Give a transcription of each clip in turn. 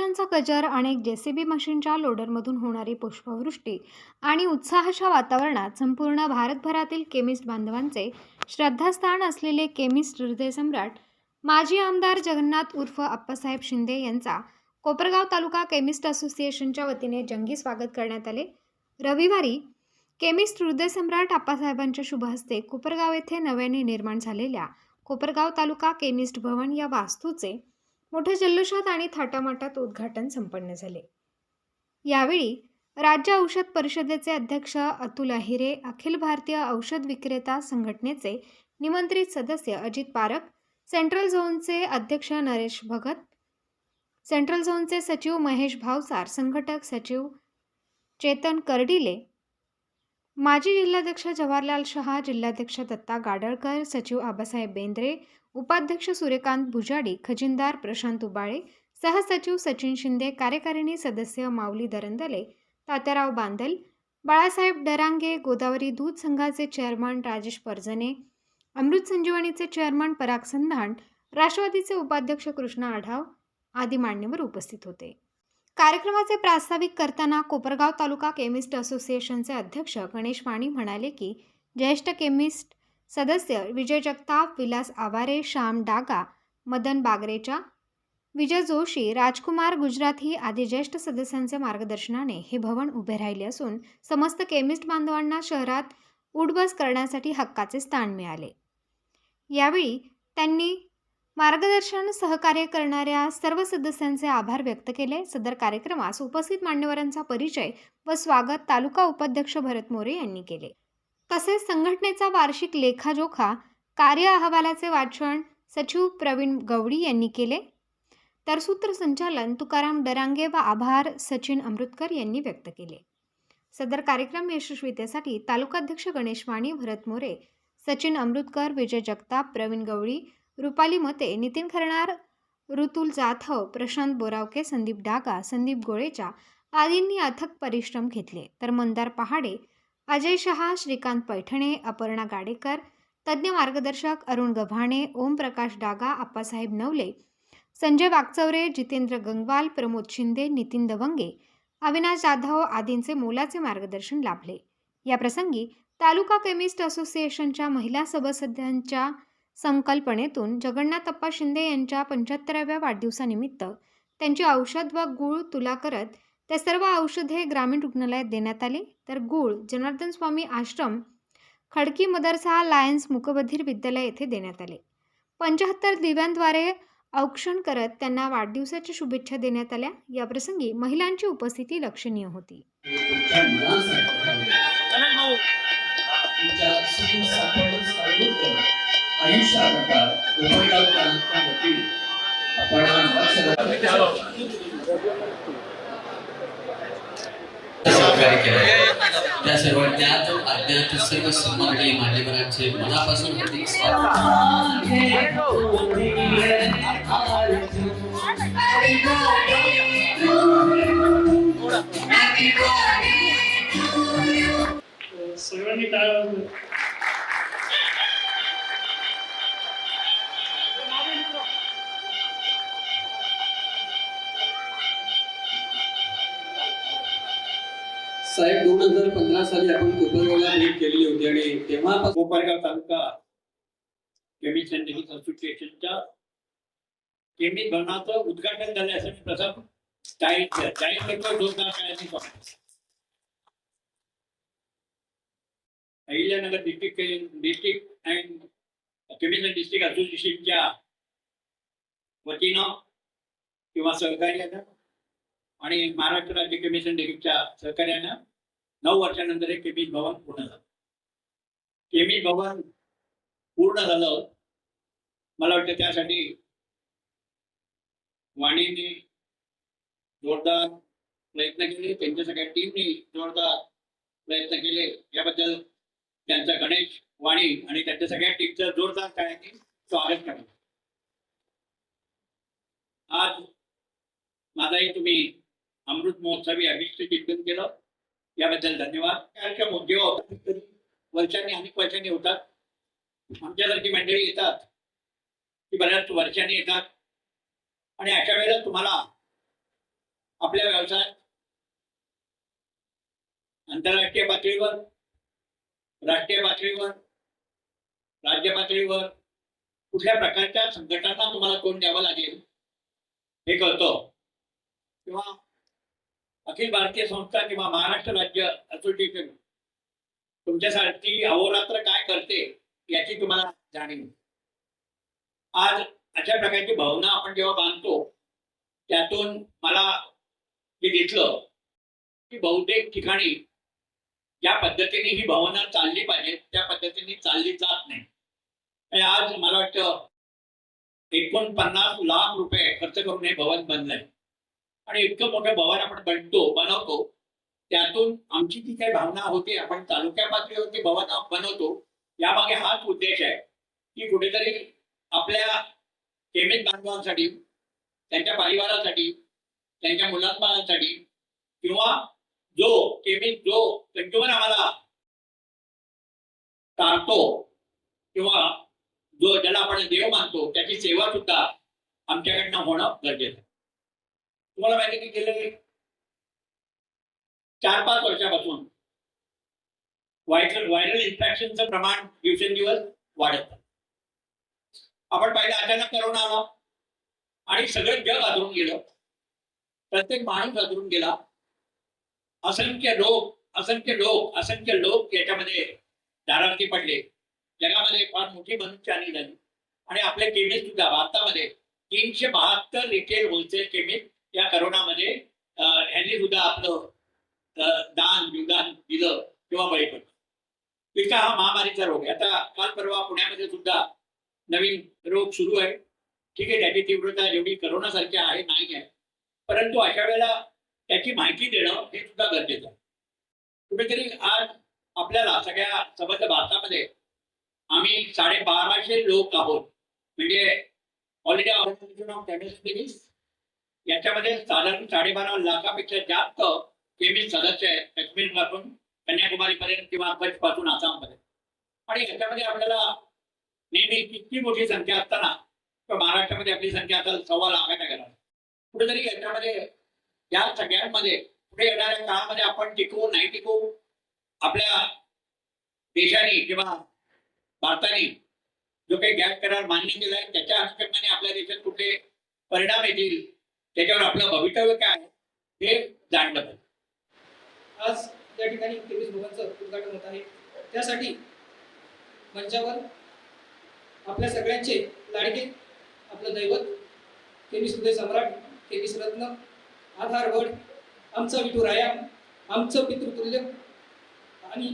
आकाशांचा कजर अनेक जेसीबी मशीनच्या लोडरमधून होणारी पुष्पवृष्टी आणि उत्साहाच्या वातावरणात संपूर्ण भारतभरातील केमिस्ट बांधवांचे श्रद्धास्थान असलेले केमिस्ट हृदयसम्राट माजी आमदार जगन्नाथ उर्फ आप्पासाहेब शिंदे यांचा कोपरगाव तालुका केमिस्ट असोसिएशनच्या वतीने जंगी स्वागत करण्यात आले. रविवारी केमिस्ट हृदयसम्राट आप्पासाहेबांच्या शुभहस्ते कोपरगाव येथे नव्याने निर्माण झालेल्या कोपरगाव तालुका केमिस्ट भवन या वास्तूचे मोठ्या जल्लोषात आणि थाटामाटात उद्घाटन संपन्न झाले. यावेळी राज्य औषध परिषदेचे अध्यक्ष अतुल अहिरे अखिल भारतीय औषध विक्रेता संघटनेचे निमंत्रित सदस्य अजित पारख सेंट्रल झोनचे अध्यक्ष नरेश भगत सेंट्रल झोनचे सचिव महेश भावसार संघटक सचिव चेतन कर्डिले माजी जिल्हाध्यक्ष जवाहरलाल शहा जिल्हाध्यक्ष दत्ता गाडळकर सचिव आबासाहेब बेंद्रे उपाध्यक्ष सूर्यकांत भुजाडी खजिनदार प्रशांत उबाळे सहसचिव सचिन शिंदे कार्यकारिणी सदस्य माऊली दरंदले तात्याराव बांदल बाळासाहेब डरांगे गोदावरी दूध संघाचे चेअरमन राजेश परजने अमृत संजीवनीचे चेअरमन पराग संधान राष्ट्रवादीचे उपाध्यक्ष कृष्णा आढाव आदी मान्यवर उपस्थित होते. कार्यक्रमाचे प्रास्ताविक करताना कोपरगाव तालुका केमिस्ट असोसिएशनचे अध्यक्ष गणेश वाणी म्हणाले की ज्येष्ठ केमिस्ट सदस्य विजय जगताप विलास आवारे श्याम डागा मदन बागरेचा विजय जोशी राजकुमार गुजराथी आदी ज्येष्ठ सदस्यांचे मार्गदर्शनाने हे भवन उभे राहिले असून समस्त केमिस्ट बांधवांना शहरात उडबस करण्यासाठी हक्काचे स्थान मिळाले. यावेळी त्यांनी मार्गदर्शन सहकार्य करणाऱ्या सर्व सदस्यांचे आभार व्यक्त केले. सदर कार्यक्रमास उपस्थित मान्यवरांचा परिचय व स्वागत तालुका उपाध्यक्ष भरत मोरे यांनी केले. तसेच संघटनेचा वार्षिक लेखाजोखा कार्य अहवालाचे वाचन सचिव प्रवीण गवडी यांनी केले. तर सूत्रसंचालन तुकाराम डरांगे व आभार सचिन अमृतकर यांनी व्यक्त केले. सदर कार्यक्रम यशस्वीतेसाठी तालुकाध्यक्ष गणेश वाणी भरत मोरे सचिन अमृतकर विजय जगताप प्रवीण गवळी रुपाली मते नितीन खरणार ऋतुल जाधव प्रशांत बोरावके संदीप डागा संदीप गोळेचा आदींनी अथक परिश्रम घेतले. तर मंदार पहाडे अजय शहा श्रीकांत पैठणे अपर्णा गाडेकर तज्ज्ञ मार्गदर्शक अरुण गव्हाणे ओमप्रकाश डागा आप्पासाहेब नवले संजय वागचौरे जितेंद्र गंगवाल प्रमोद शिंदे नितीन दवंगे अविनाश जाधव आदींचे मोलाचे मार्गदर्शन लाभले. या प्रसंगी तालुका केमिस्ट असोसिएशनच्या महिला सभासद्यांच्या संकल्पनेतून जगन्नाथप्पा शिंदे यांच्या पंच्याहत्तराव्या वाढदिवसानिमित्त त्यांची औषध व गूळ तुला करत त्या सर्व औषधे ग्रामीण रुग्णालयात देण्यात आली. तर गूळ जनार्दन स्वामी आश्रम खडकी मदरसा लायन्स मुकबधीर विद्यालय येथे देण्यात आले. पंच्याहत्तर दिव्यांद्वारे औक्षण करत त्यांना वाढदिवसाच्या शुभेच्छा देण्यात आल्या. या प्रसंगी महिलांची उपस्थिती लक्षणीय होती. आयुष्याकरता कोपरगाव तालुका वतीने आपण सहकार्य केलं. त्या सर्व ज्ञात अज्ञात सर्व सन्माननीय मान्यवरांचे मनापासून हार्दिक स्वागत. सगळ्यांनी काय साहेब दोन हजार पंधरा साली आपण कोपरगावला भेट केलेली होती आणि तेव्हा कोपरगाव तालुका केमिस्ट अँड असोसिएशनच्या केमी भवनाचं उद्घाटन करण्यासाठी प्रथम जाहीर जाहीर दोन हजार करायची Ahilyanagar district district and chemist district असोसिएशनच्या वतीनं किंवा सहकार्यानं आणि महाराष्ट्र राज्य कमिशन डिस्ट्रिक्टच्या सहकार्यानं नऊ वर्षानंतर हे केबी भवन पूर्ण झालं. केमी भवन पूर्ण झालं. मला वाटतं त्यासाठी वाणीने जोरदार प्रयत्न केले. त्यांच्या सगळ्या टीमने जोरदार प्रयत्न केले. याबद्दल त्यांचा गणेश वाणी आणि त्यांच्या सगळ्या टीमचं जोरदार काय ते स्वागत करा आज माझाही तुम्ही अमृत महोत्सवी अभिष्ट चिंतन केलं. याबद्दल धन्यवाद. कार्यक्रम होतात वर्षांनी अनेक वर्षांनी होतात. आमच्यासारखी मंडळी येतात. ती बऱ्याच वर्षांनी येतात. आणि अशा वेळेला तुम्हाला आपल्या व्यवसायात आंतरराष्ट्रीय पातळीवर राष्ट्रीय पातळीवर राज्य पातळीवर कुठल्या प्रकारच्या संघटना तुम्हाला तोंड द्यावं लागेल हे कळतं. किंवा अखिल भारतीय संस्था किंवा महाराष्ट्र राज्य असोसिएशन तुमच्यासाठी अहोरात्र काय करते याची तुम्हाला जाणीव. आज अशा प्रकारची भावना आपण जेव्हा बांधतो त्यातून मला हे दिसलं की बहुतेक ठिकाणी ज्या पद्धतीने ही भावना चालली पाहिजे त्या पद्धतीने चालली जात नाही. आणि आज मला वाटतं एकोणपन्नास लाख रुपये खर्च करून हे भवन बनलंय. आणि इतकं मोठं भवन आपण बनतो बनवतो त्यातून आमची जी काही भावना होती आपण तालुक्या पातळीवरती भवन बनवतो यामागे हाच उद्देश आहे की कुठेतरी आपल्या केमित बांधवांसाठी त्यांच्या परिवारासाठी त्यांच्या मुलांबाळांसाठी किंवा जो केमित जो कंज्युमर आम्हाला टाळतो किंवा जो ज्याला आपण देव मानतो त्याची सेवा सुद्धा आमच्याकडनं होणं गरजेचं आहे. तुम्हाला माहिती की गेले चार पाच वर्षापासून व्हायरल व्हायरल इन्फेक्शनचं प्रमाण दिवसेंदिवस वाढत आपण पाहिलं अचानक करोना आला आणि सगळं जग आदरून गेलं. प्रत्येक माणूस आदरून गेला. असंख्य लोक असंख्य लोक असंख्य लोक याच्यामध्ये दारार्थी पडले. जगामध्ये फार मोठी मनुष्यहानी झाली. आणि आपले केमिस्ट सुद्धा भारतामध्ये तीनशे बहात्तर रिटेल होलसेल केमिस्ट या करोनामध्ये ह्यांनी सुद्धा आपलं दान योगदान दिलं किंवा बळी पडलं. इतका हा महामारीचा रोग आहे. आता काल परवा पुण्यामध्ये सुद्धा नवीन रोग सुरू आहे. ठीक आहे त्याची तीव्रता जेवढी करोना आहे नाही आहे. परंतु अशा वेळेला त्याची माहिती देणं हे सुद्धा गरजेचं आहे. कुठेतरी आज आपल्याला सगळ्या सबंध भारतामध्ये आम्ही साडेबाराशे लोक आहोत. म्हणजे ऑलरेडी ऑफ याच्यामध्ये साधारण साडेबारा लाखापेक्षा जास्त केमी सदस्य आहेत काश्मीरपासून कन्याकुमारी पर्यंत किंवा कच्छपासून आसाम पर्यंत आणि याच्यामध्ये आपल्याला नेहमी किती मोठी संख्या असताना महाराष्ट्रामध्ये आपली संख्या आता सव्वा लाखाच्या घरात कुठेतरी याच्यामध्ये या सगळ्यांमध्ये पुढे येणाऱ्या काळामध्ये आपण टिकवू नाही टिकवू आपल्या देशाने किंवा भारताने जो काही गॅस करार मान्य केलाय त्याच्या अनुषंगाने आपल्या देशात कुठले परिणाम येतील त्याच्यावर आपलं भवितव्य काय आहे हे जाणलं पाहिजे. आज त्या ठिकाणी केवीस भवनचं उद्घाटन होत आहे. त्यासाठी मंचावर आपल्या सगळ्यांचे लाडके आपलं दैवत केवीस हृदय सम्राट केवीस रत्न आधार वड आमचा विठू राया आमचं पितृतुल्य आणि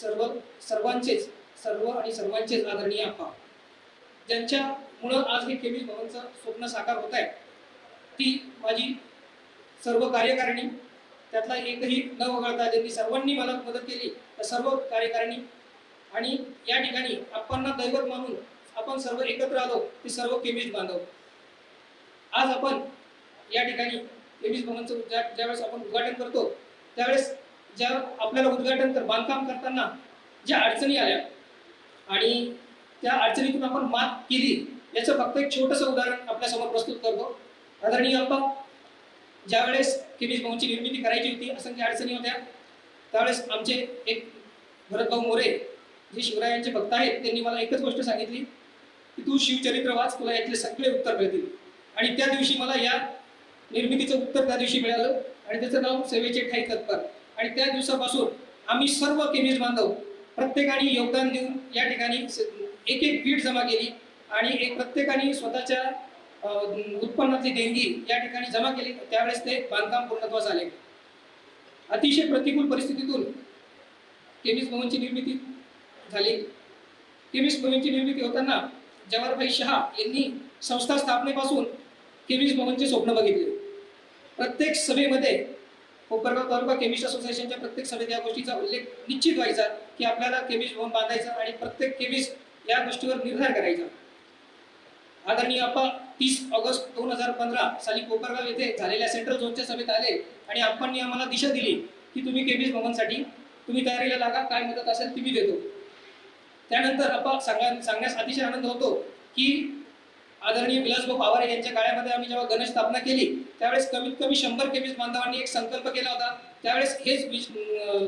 सर्व सर्वांचेच सर्व आणि सर्वांचेच आदरणीय आप्पा. ज्यांच्यामुळं आज हे केवीस भवनचं स्वप्न साकार होत आहे ती माझी सर्व कार्यकारिणी त्यातला एकही न वगळता ज्यांनी सर्वांनी मला मदत केली त्या सर्व कार्यकारिणी आणि या ठिकाणी आपण दैवत मानून आपण सर्व एकत्र आलो ते सर्व केमीज बांधव. आज आपण या ठिकाणी केमीज भवनचं ज्या ज्यावेळेस आपण उद्घाटन करतो त्यावेळेस ज्या आपल्याला उद्घाटन कर बांधकाम करताना ज्या अडचणी आल्या आणि त्या अडचणीतून आपण मात केली याचं फक्त एक छोटंसं उदाहरण आपल्यासमोर प्रस्तुत करतो. आदरणीय अप्पा ज्यावेळेस केबीज भाऊंची निर्मिती करायची होती असंख्य अडचणी होत्या त्यावेळेस आमचे एक भरतभाऊ मोरे जे शिवरायांचे भक्त आहेत त्यांनी मला एकच गोष्ट सांगितली की तू शिवचरित्र वाच तुला यातले सगळे उत्तर मिळतील. आणि त्या दिवशी मला या निर्मितीचं उत्तर त्या दिवशी मिळालं आणि त्याचं नाव सेवेचे ठाई तत्पर आणि त्या दिवसापासून आम्ही सर्व केमिस्ट बांधव प्रत्येकाने योगदान देऊन या ठिकाणी स- एक एक बीट जमा केली आणि एक प्रत्येकाने स्वतःच्या उत्पन्नाची देणगी या ठिकाणी जमा केली त्यावेळेस ते बांधकाम पूर्णत्वास आले. अतिशय प्रतिकूल परिस्थितीतून केमिस भवनची निर्मिती झाली. केमिस भवनची निर्मिती होताना जवाहरभाई शहा यांनी संस्था स्थापनेपासून केमिस भवनचे स्वप्न बघितले. प्रत्येक सभेमध्ये कोपरगाव तालुका केमिस्ट असोसिएशनच्या प्रत्येक सभेत या गोष्टीचा उल्लेख निश्चित व्हायचा की आपल्याला केमिस्ट भवन बांधायचं आणि प्रत्येक केमिस्ट या गोष्टीवर निर्धार करायचा. आदरणीय आपण तीस ऑगस्ट दोन हजार पंधरा साली कोपरगाव येथे झालेल्या सेंट्रल झोनच्या सभेत आले आणि आप्पांनी आम्हाला दिशा दिली की तुम्ही केबीज भवनसाठी तुम्ही तयारीला लागा काय मदत असेल ती मी देतो. त्यानंतर अप्पा सांगा सांगण्यास अतिशय आनंद होतो की आदरणीय विलासभाऊ पवार यांच्या काळामध्ये आम्ही जेव्हा गणेश स्थापना केली त्यावेळेस कमीत कमी शंभर केबीज बांधवांनी एक संकल्प केला होता. त्यावेळेस हेच विश-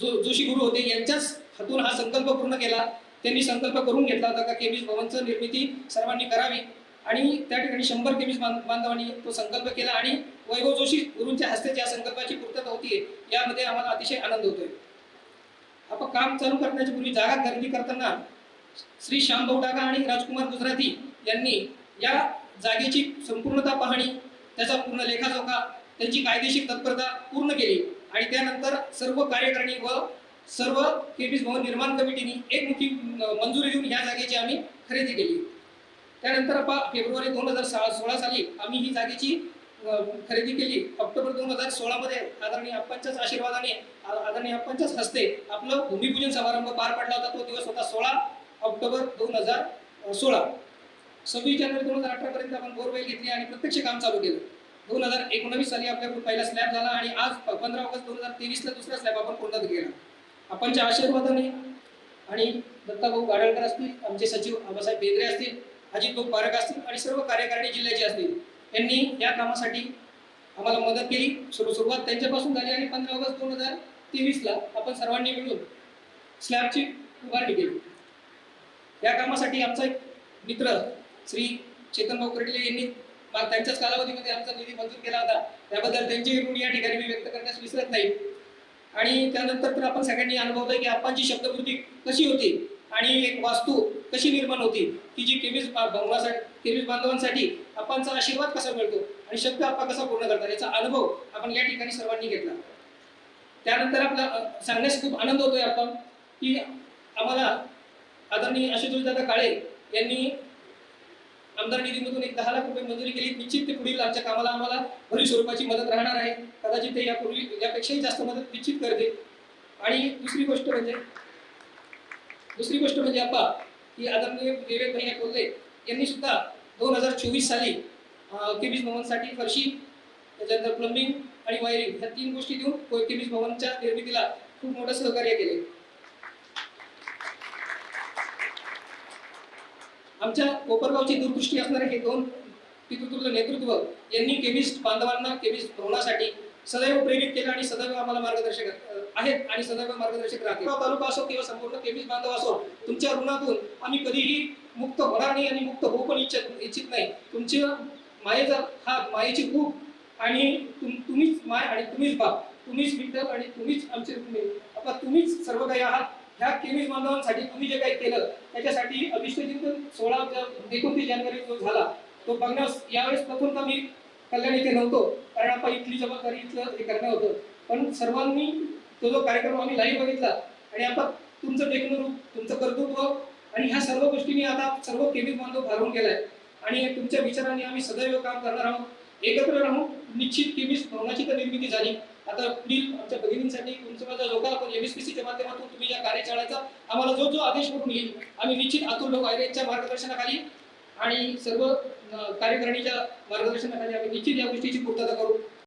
जो जोशी गुरु होते यांच्याच हातून हा संकल्प पूर्ण केला. त्यांनी संकल्प करून घेतला होता का केबीज भवनचं निर्मिती सर्वांनी करावी. आणि त्या ठिकाणी शंभर केबीज बांध- बांधवांनी तो संकल्प केला आणि वैभव जोशी गुरूंच्या हस्ते ज्या संकल्पाची पूर्तता होतीये यामध्ये आम्हाला अतिशय आनंद होतोय. आपण काम चालू करण्याच्या पूर्वी जागा खरेदी करताना श्री श्यामभाऊ डागा आणि राजकुमार गुजराती यांनी या जागेची संपूर्णता पाहणी त्याचा पूर्ण लेखाजोखा त्यांची कायदेशीर तत्परता पूर्ण केली आणि त्यानंतर सर्व कार्यकारिणी व सर्व केबीज भवन निर्माण कमिटीने एकमुखी मंजुरी देऊन या जागेची आम्ही खरेदी केली. त्यानंतर पा फेब्रुवारी दोन हजार सोळा साली आम्ही ही जागेची खरेदी केली. ऑक्टोबर दोन हजार सोळामध्ये आदरणीय अप्पांच्याच आशीर्वादाने आदरणीय अप्पांच्याच हस्ते आपलं भूमिपूजन समारंभ पार पडला होता. तो दिवस होता सोळा ऑक्टोबर दोन हजार सोळा. सव्वीस जानेवारी दोन हजार अठरापर्यंत आपण बोरवेल घेतली आणि प्रत्यक्ष काम चालू केलं. दोन हजार एकोणवीस साली आपल्याकडून पहिला स्लॅब झाला आणि आज पंधरा ऑगस्ट दोन हजार तेवीसला दुसरा स्लॅब आपण पूर्ण केला आपणच्या आशीर्वादाने आणि दत्ताभाऊ गाडळकर असतील आमचे सचिव आबासाहेब बेंद्रे असतील अजित भाऊ पारक असतील आणि सर्व कार्यकारिणी जिल्ह्याचे असतील यांनी या कामासाठी आम्हाला मदत केली. सुरू सुरुवात त्यांच्यापासून झाली आणि पंधरा ऑगस्ट दोन हजार तेवीसला आपण सर्वांनी मिळून स्लॅबची उभारणी केली. या कामासाठी आमचा एक मित्र श्री चेतन भाऊ कर्टिले यांनी त्यांच्याच कालावधीमध्ये आमचा निधी मंजूर केला होता. त्याबद्दल त्यांची ऋण या ठिकाणी मी व्यक्त करण्यास विसरत नाही. आणि त्यानंतर तर आपण सगळ्यांनी अनुभवलं की आपांची शब्दवृत्ती कशी होती आणि एक वास्तू कशी निर्माण होती? की जी केमीज भवनासाठी केमीज बांधवांसाठी आपांचा आशीर्वाद कसा मिळतो आणि शब्द आपा कसा पूर्ण करतात याचा अनुभव आपण या ठिकाणी सर्वांनी घेतला. त्यानंतर आपला सांगण्यास खूप आनंद होतोय आपण की आम्हाला आदरणीय आशुतोष काळे यांनी आमदार निधीमधून एक दहा लाख रुपये मंजुरी केली. निश्चित ते पुढील आमच्या कामाला आम्हाला भरीव स्वरूपाची मदत राहणार आहे. कदाचित ते यापूर्वी यापेक्षाही जास्त मदत निश्चित करते आणि दुसरी गोष्ट म्हणजे दुसरी गोष्ट म्हणजे आपा की आदरणीय विवेक भैया कोल्हे यांनी सुद्धा दोन हजार चोवीस साली केबीज भवनसाठी फरशी त्याच्यानंतर प्लंबिंग आणि वायरिंग ह्या तीन गोष्टी देऊन केबीज भवनच्या निर्मितीला खूप मोठं सहकार्य केले. आमच्या कोपरगावची दूरदृष्टी असणारे हे दोन पितृत्व नेतृत्व यांनी केमिस्ट बांधवांना केमिस्ट भवनासाठी सदैव प्रेरित केलं आणि सदैव आम्हाला मार्गदर्शक आहेत आणि सदैव मार्गदर्शक राहतील. तालुका असो किंवा संपूर्ण केमिस्ट बांधव असो तुमच्या ऋणातून आम्ही कधीही मुक्त होणार नाही आणि मुक्त होऊ पण इच्छित इच्छित नाही. तुमची मायेचा हा मायेची खूप आणि तुम- तुम्हीच माय आणि तुम्हीच बाप तुम्हीच विठ्ठल आणि तुम्हीच आमचे आता तुम्हीच सर्व काही आहात. ह्या केमिस्ट बांधवांसाठी तुम्ही जे काही केलं त्याच्यासाठी अभिष्ट चिंतन सोळा एकोणतीस जानेवारी जो झाला तो बघण्यास यावेळेस प्रथमतः मी कल्याण इथे नव्हतो. कारण आपण इथली जबाबदारी इथलं हे करणं होतं. पण सर्वांनी तो जो कार्यक्रम आम्ही लाईव्ह बघितला आणि आता तुमचं देखणं तुमचं कर्तृत्व आणि ह्या सर्व गोष्टींनी आता सर्व केमिस्ट बांधव भारून गेलाय. आणि तुमच्या विचारांनी आम्ही सदैव काम करणार आहोत. एकत्र राहून निश्चित केमिस्ट भवनाची तर निर्मिती झाली. आता पुढील आमच्या भगिनींसाठी तुमचं माझा जो आपण एमएसपीसीच्या माध्यमातून तुम्ही या कार्यशाळेचा आम्हाला जो जो आदेश करून येईल आम्ही निश्चित अतुल लोक यांच्या मार्गदर्शनाखाली आणि सर्व कार्यकारिणीच्या मार्गदर्शनाखाली आम्ही निश्चित या गोष्टीची पूर्तता करू.